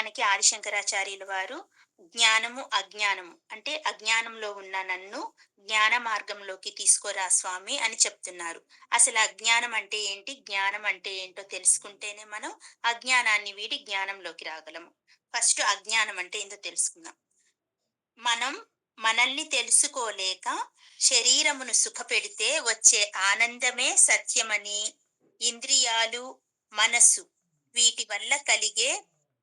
మనకి ఆదిశంకరాచార్యుల వారు జ్ఞానము అజ్ఞానము అంటే అజ్ఞానంలో ఉన్న నన్ను జ్ఞాన మార్గంలోకి తీసుకోరా స్వామి అని చెప్తున్నారు. అసలు అజ్ఞానం అంటే ఏంటి? జ్ఞానం అంటే ఏంటో తెలుసుకుంటేనే మనం అజ్ఞానాన్ని వీడి జ్ఞానంలోకి రాగలము ఫస్ట్ అజ్ఞానం అంటే ఏందో తెలుసుకుందాం. మనం మనల్ని తెలుసుకోలేక శరీరమును సుఖపెడితే వచ్చే ఆనందమే సత్యమని ఇంద్రియాలు మనస్సు వీటి వల్ల కలిగే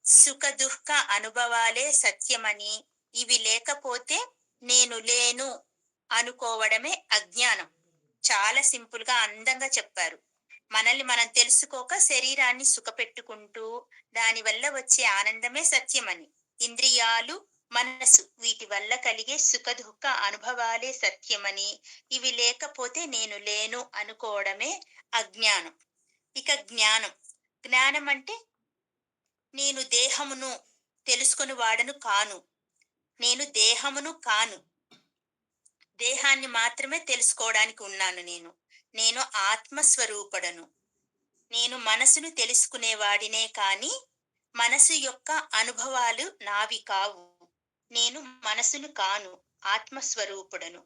సుఖ దుఃఖ అనుభవాలే సత్యమని. ఇవి లేకపోతే నేను లేను అనుకోవడమే అజ్ఞానం. చాలా సింపుల్గా అందంగా చెప్పారు. మనల్ని మనం తెలుసుకోక శరీరాన్ని సుఖపెట్టుకుంటూ దాని వల్ల వచ్చే ఆనందమే సత్యమని. ఇంద్రియాలు మనసు వీటి వల్ల కలిగే సుఖ దుఃఖ అనుభవాలే సత్యమని. ఇవి లేకపోతే నేను లేను అనుకోవడమే అజ్ఞానం. ఇక జ్ఞానం. జ్ఞానం అంటే నేను దేహమును తెలుసుకుని వాడను కాను. నేను దేహమును కాను. దేహాన్ని మాత్రమే తెలుసుకోవడానికి ఉన్నాను నేను. నేను ఆత్మస్వరూపుడను. నేను మనసును తెలుసుకునేవాడినే కాని మనసు యొక్క అనుభవాలు నావి కావు. నేను మనసును కాను ఆత్మస్వరూపుడను.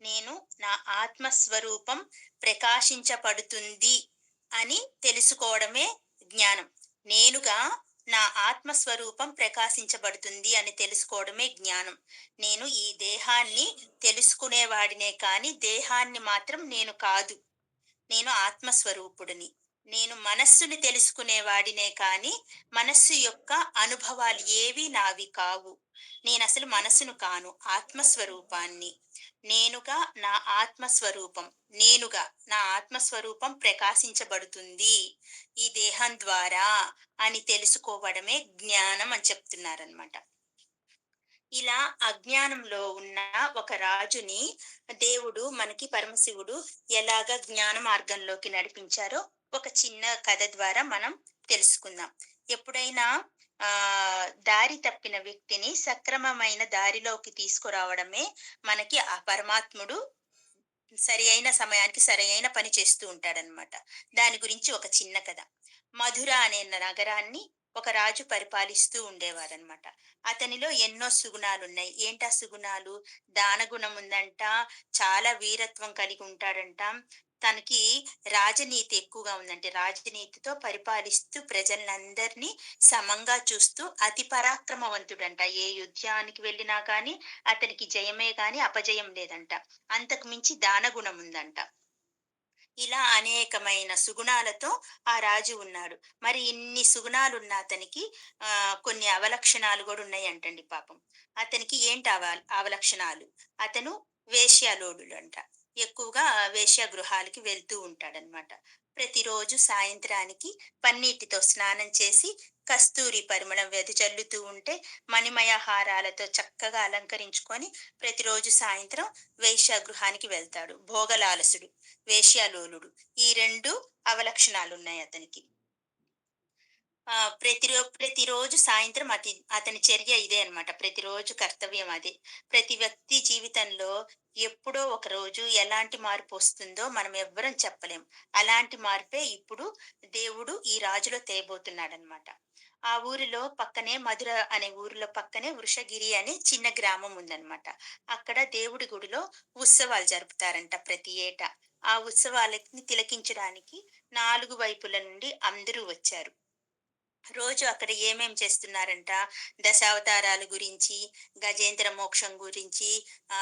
నేను నా ఆత్మస్వరూపం ప్రకాశించబడుతుంది అని తెలుసుకోవడమే జ్ఞానం. నేనుగా నా ఆత్మస్వరూపం ప్రకాశించబడుతుంది అని తెలుసుకోవడమే జ్ఞానం. నేను ఈ దేహాన్ని తెలుసుకునేవాడినే కానీ దేహాన్ని మాత్రం నేను కాదు. నేను ఆత్మస్వరూపుడిని. నేను మనస్సుని తెలుసుకునేవాడినే కాని మనస్సు యొక్క అనుభవాలు ఏవి నావి కావు. నేను అసలు మనస్సును కాను ఆత్మస్వరూపాన్ని. నేనుగా నా ఆత్మస్వరూపం నేనుగా నా ఆత్మస్వరూపం ప్రకాశించబడుతుంది. ఈ దేహం ద్వారా అని తెలుసుకోవడమే జ్ఞానం అని చెప్తున్నారనమాట ఇలా అజ్ఞానంలో ఉన్న ఒక రాజుని దేవుడు మనకి పరమశివుడు ఎలాగ జ్ఞాన మార్గంలోకి నడిపించారో ఒక చిన్న కథ ద్వారా మనం తెలుసుకుందాం. ఎప్పుడైనా ఆ దారి తప్పిన వ్యక్తిని సక్రమమైన దారిలోకి తీసుకురావడమే మనకి ఆ పరమాత్ముడు సరి అయిన సమయానికి సరి అయిన పని చేస్తూ ఉంటాడనమాట దాని గురించి ఒక చిన్న కథ. మధుర అనే నగరాన్ని ఒక రాజు పరిపాలిస్తూ ఉండేవారనమాట అతనిలో ఎన్నో సుగుణాలు ఉన్నాయి ఏంటా సుగుణాలు? దానగుణం ఉందంట చాలా వీరత్వం కలిగి ఉంటాడంట తనకి రాజనీతి ఎక్కువగా ఉందంటే రాజనీతితో పరిపాలిస్తూ ప్రజలందరినీ సమంగా చూస్తూ అతి పరాక్రమవంతుడంట. ఏ యుద్ధానికి వెళ్ళినా కానీ అతనికి జయమే కానీ అపజయం లేదంట. అంతకు మించి దానగుణం ఉందంట ఇలా అనేకమైన సుగుణాలతో ఆ రాజు ఉన్నాడు. మరి ఇన్ని సుగుణాలు ఉన్న అతనికి ఆ కొన్ని అవలక్షణాలు కూడా ఉన్నాయి అంటండి పాపం. అతనికి ఏంటి అవ అవలక్షణాలు? అతను వేశ్యాలోడు అంట ఎక్కువగా వేశ్య గృహాలకి వెళ్తూ ఉంటాడనమాట. ప్రతిరోజు సాయంత్రానికి పన్నీటితో స్నానం చేసి కస్తూరి పరిమళం వెదజల్లుతూ ఉంటే మణిమయ హారాలతో చక్కగా అలంకరించుకొని ప్రతిరోజు సాయంత్రం వేశ్యాగృహానికి వెళ్తాడు. భోగలాలసుడు వేశ్యాలోలుడు. ఈ రెండు అవలక్షణాలు ఉన్నాయి అతనికి. ప్రతిరో ప్రతిరోజు సాయంత్రం అతి అతని చర్య ఇదే అనమాట ప్రతిరోజు కర్తవ్యం అదే. ప్రతి వ్యక్తి జీవితంలో ఎప్పుడో ఒక రోజు ఎలాంటి మార్పు వస్తుందో మనం ఎవ్వరం చెప్పలేం. అలాంటి మార్పే ఇప్పుడు దేవుడు ఈ రాజులో తేబోతున్నాడు అనమాట ఆ ఊరిలో పక్కనే మధుర అనే ఊరిలో పక్కనే వృషగిరి అనే చిన్న గ్రామం ఉందన్నమాట. అక్కడ దేవుడి గుడిలో ఉత్సవాలు జరుపుతారంట ప్రతి ఏటా. ఆ ఉత్సవాలని తిలకించడానికి నాలుగు వైపుల నుండి అందరూ వచ్చారు. రోజు అక్కడ ఏమేం చేస్తున్నారంట? దశావతారాల గురించి గజేంద్ర మోక్షం గురించి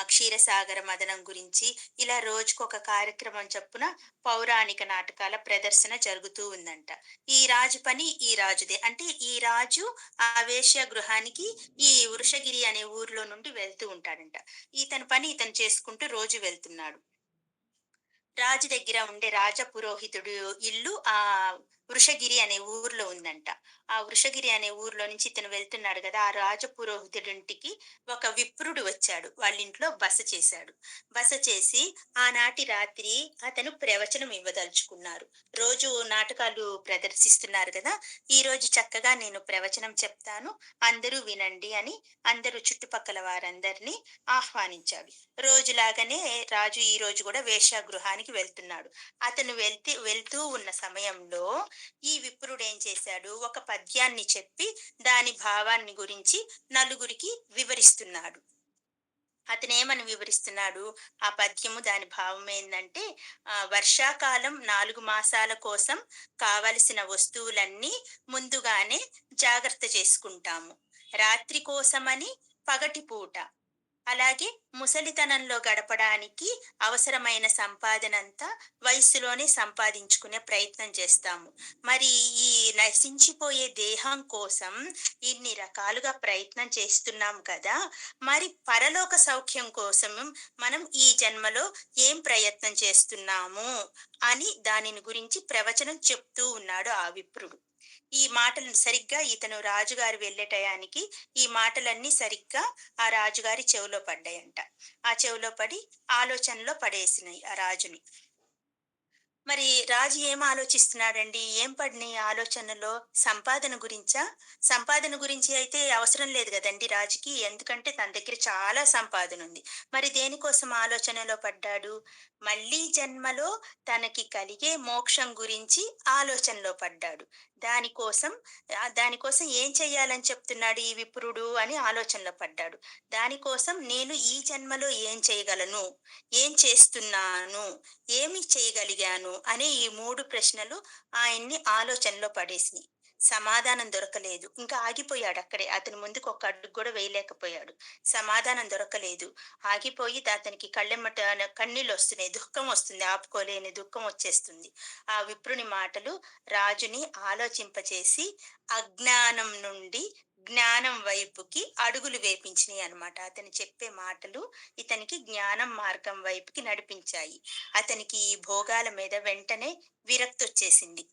క్షీరసాగర మదనం గురించి ఇలా రోజుకొక కార్యక్రమం చొప్పున పౌరాణిక నాటకాల ప్రదర్శన జరుగుతూ ఉందంట. ఈ రాజు పని ఈ రాజుదే. అంటే ఈ రాజు ఆ వేశ్య గృహానికి ఈ వృషగిరి అనే ఊర్లో నుండి వెళ్తూ ఉంటాడంట. ఇతని పని ఇతను చేసుకుంటూ రోజు వెళ్తున్నాడు. రాజు దగ్గర ఉండే రాజ పురోహితుడు ఇల్లు ఆ వృషగిరి అనే ఊర్లో ఉందంట. ఆ వృషగిరి అనే ఊర్లో నుంచి ఇతను వెళ్తున్నాడు కదా ఆ రాజ పురోహితుడింటికి ఒక విప్రుడు వచ్చాడు. వాళ్ళ ఇంట్లో బస చేశాడు. బస చేసి ఆనాటి రాత్రి అతను ప్రవచనం ఇవ్వదలుచుకున్నారు. రోజు నాటకాలు ప్రదర్శిస్తున్నారు కదా ఈ రోజు చక్కగా నేను ప్రవచనం చెప్తాను. అందరూ వినండి అని అందరూ చుట్టుపక్కల వారందరినీ ఆహ్వానించాడు. రోజులాగానే రాజు ఈ రోజు కూడా వేశ్యాగృహానికి వెళ్తున్నాడు. అతను వెళ్తే వెళ్తూ ఉన్న సమయంలో ఈ విప్రుడేం చేశాడు? ఒక పద్యాన్ని చెప్పి దాని భావాన్ని గురించి నలుగురికి వివరిస్తున్నాడు. అతనేమని వివరిస్తున్నాడు? ఆ పద్యము దాని భావం ఏంటంటే ఆ, వర్షాకాలం నాలుగు మాసాల కోసం కావలసిన వస్తువులన్నీ ముందుగానే జాగ్రత్త చేసుకుంటాము. రాత్రి కోసమని పగటి పూట అలాగే ముసలితనంలో గడపడానికి అవసరమైన సంపాదనంతా వయసులోనే సంపాదించుకునే ప్రయత్నం చేస్తాము. మరి ఈ నశించిపోయే దేహం కోసం ఇన్ని రకాలుగా ప్రయత్నం చేస్తున్నాం కదా. మరి పరలోక సౌఖ్యం కోసం మనం ఈ జన్మలో ఏం ప్రయత్నం చేస్తున్నాము అని దానిని గురించి ప్రవచనం చెప్తూ ఉన్నాడు ఆ విప్రుడు. ఈ మాటలను సరిగ్గా ఇతను రాజుగారు వెళ్ళే టయానికి ఈ మాటలన్నీ సరిగ్గా ఆ రాజుగారి చెవిలో పడ్డాయంట. ఆ చెవిలో పడి ఆలోచనలో పడేసినాయి ఆ రాజుని. మరి రాజు ఏం ఆలోచిస్తున్నాడండి? ఏం పడినాయి ఆలోచనలో? సంపాదన గురించా? సంపాదన గురించి అయితే అవసరం లేదు కదండి రాజుకి. ఎందుకంటే తన దగ్గర చాలా సంపాదన ఉంది. మరి దేనికోసం ఆలోచనలో పడ్డాడు? మళ్ళీ జన్మలో తనకి కలిగే మోక్షం గురించి ఆలోచనలో పడ్డాడు. దానికోసం దానికోసం ఏం చెయ్యాలని చెప్తున్నాడు ఈ విప్రుడు అని ఆలోచనలో పడ్డాడు. దానికోసం నేను ఈ జన్మలో ఏం చేయగలను? ఏం చేస్తున్నాను? ఏమి చేయగలిగాను? అనే ఈ మూడు ప్రశ్నలు ఆయన్ని ఆలోచనలో పడేసినాయి. సమాధానం దొరకలేదు. ఇంకా ఆగిపోయాడు అక్కడే. అతని ముందుకు ఒక అడుగు కూడా వేయలేకపోయాడు. సమాధానం దొరకలేదు. ఆగిపోయి అతనికి కళ్ళెమ్మట కన్నీళ్ళు వస్తున్నాయి. దుఃఖం వస్తుంది. ఆపుకోలేని దుఃఖం వచ్చేస్తుంది. ఆ విప్రుని మాటలు రాజుని ఆలోచింపచేసి అజ్ఞానం నుండి జ్ఞానం వైపుకి అడుగులు వేపించినాయి అనమాట అతను చెప్పే మాటలు ఇతనికి జ్ఞానం మార్గం వైపుకి నడిపించాయి. అతనికి ఈ భోగాల మీద వెంటనే విరక్తి వచ్చేసింది.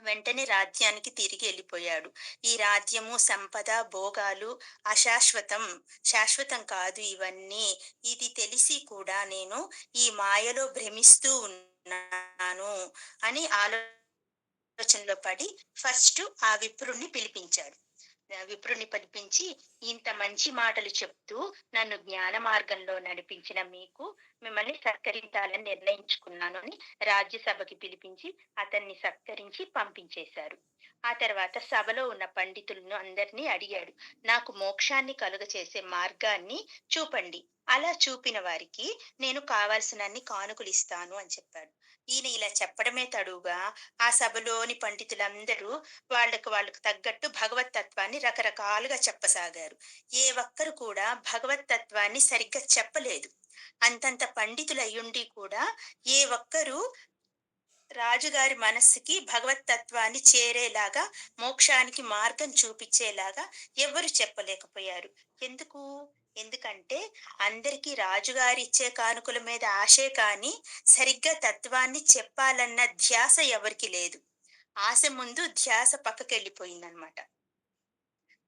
వెంటనే రాజ్యానికి తిరిగి వెళ్ళిపోయాడు. ఈ రాజ్యము సంపద భోగాలు అశాశ్వతం. శాశ్వతం కాదు ఇవన్నీ. ఇది తెలిసి కూడా నేను ఈ మాయలో భ్రమిస్తూ ఉన్నాను అని ఆలోచనలో పడి ఫస్ట్ ఆ విప్రుణ్ణి పిలిపించాడు. విప్రుని పిలిపించి ఇంత మంచి మాటలు చెప్తూ నన్ను జ్ఞాన మార్గంలో నడిపించిన మీకు మిమ్మల్ని సత్కరించాలని నిర్ణయించుకున్నాను అని రాజ్యసభకి పిలిపించి అతన్ని సత్కరించి పంపించేశారు. ఆ తర్వాత సభలో ఉన్న పండితులను అందరినీ అడిగాడు. నాకు మోక్షాన్ని కలుగచేసే మార్గాన్ని చూపండి. అలా చూపిన వారికి నేను కావాల్సినన్ని కానుకలు ఇస్తాను అని చెప్పాడు. ఈయన ఇలా చెప్పడమే తడుగా ఆ సభలోని పండితులందరూ వాళ్ళకు వాళ్ళకు తగ్గట్టు భగవత్ తత్వాన్ని రకరకాలుగా చెప్పసాగారు. ఏ ఒక్కరు కూడా భగవత్ తత్వాన్ని సరిగ్గా చెప్పలేదు. అంతంత పండితులు అయ్యుండి కూడా ఏ ఒక్కరు రాజుగారి మనస్సుకి భగవత్ తత్వాన్ని చేరేలాగా మోక్షానికి మార్గం చూపించేలాగా ఎవరు చెప్పలేకపోయారు. ఎందుకు? ఎందుకంటే అందరికీ రాజుగారి ఇచ్చే కానుకల మీద ఆశే కానీ సరిగ్గా తత్వాన్ని చెప్పాలన్న ధ్యాస ఎవరికి లేదు. ఆశ ముందు ధ్యాస పక్కకెళ్ళిపోయిందనమాట.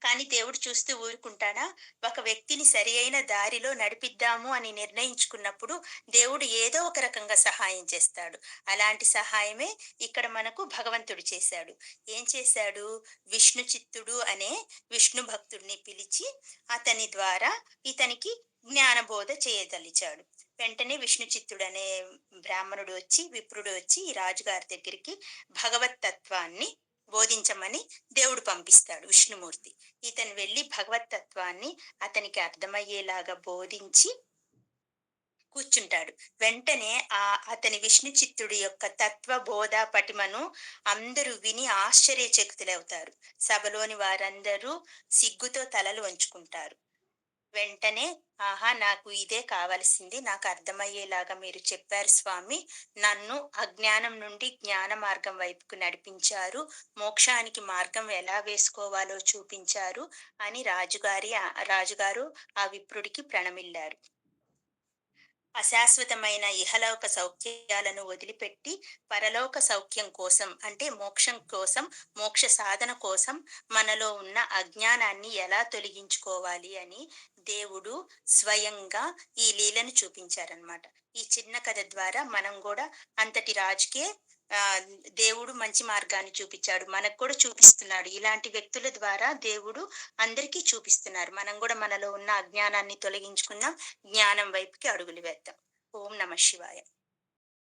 కానీ దేవుడు చూస్తూ ఊరుకుంటాడా? ఒక వ్యక్తిని సరి అయిన దారిలో నడిపిద్దాము అని నిర్ణయించుకున్నప్పుడు దేవుడు ఏదో ఒక రకంగా సహాయం చేస్తాడు. అలాంటి సహాయమే ఇక్కడ మనకు భగవంతుడు చేశాడు. ఏం చేశాడు? విష్ణు చిత్తుడు అనే విష్ణు భక్తుడిని పిలిచి అతని ద్వారా ఇతనికి జ్ఞానబోధ చేయదలిచాడు. వెంటనే విష్ణు చిత్తుడు అనే బ్రాహ్మణుడు వచ్చి విప్రుడు వచ్చి ఈ రాజుగారి దగ్గరికి భగవత్ తత్వాన్ని బోధించమని దేవుడు పంపిస్తాడు విష్ణుమూర్తి. ఇతను వెళ్ళి భగవత్ తత్వాన్ని అతనికి అర్థమయ్యేలాగా బోధించి కూర్చుంటాడు. వెంటనే ఆ అతని విష్ణు చిత్తుడి యొక్క తత్వ బోధ పటిమను అందరూ విని ఆశ్చర్యచకితులవుతారు. సభలోని వారందరూ సిగ్గుతో తలలు వంచుకుంటారు. వెంటనే ఆహా నాకు ఇదే కావలసింది నాకు అర్థమయ్యేలాగా మీరు చెప్పారు స్వామి. నన్ను అజ్ఞానం నుండి జ్ఞాన మార్గం వైపుకు నడిపించారు. మోక్షానికి మార్గం ఎలా వేసుకోవాలో చూపించారు అని రాజుగారి రాజుగారు ఆ విప్రుడికి ప్రణమిల్లారు. అశాశ్వతమైన ఇహలోక సౌఖ్యాలను వదిలిపెట్టి పరలోక సౌఖ్యం కోసం అంటే మోక్షం కోసం మోక్ష సాధన కోసం మనలో ఉన్న అజ్ఞానాన్ని ఎలా తొలగించుకోవాలి అని దేవుడు స్వయంగా ఈ లీలను చూపించారనమాట ఈ చిన్న కథ ద్వారా మనం కూడా అంతటి రాజుకే దేవుడు మంచి మార్గాన్ని చూపించాడు. మనకు కూడా చూపిస్తున్నాడు. ఇలాంటి వ్యక్తుల ద్వారా దేవుడు అందరికీ చూపిస్తున్నారు. మనం కూడా మనలో ఉన్న అజ్ఞానాన్ని తొలగించుకుందాం. జ్ఞానం వైపుకి అడుగులు వేద్దాం. ఓం నమ శివాయ.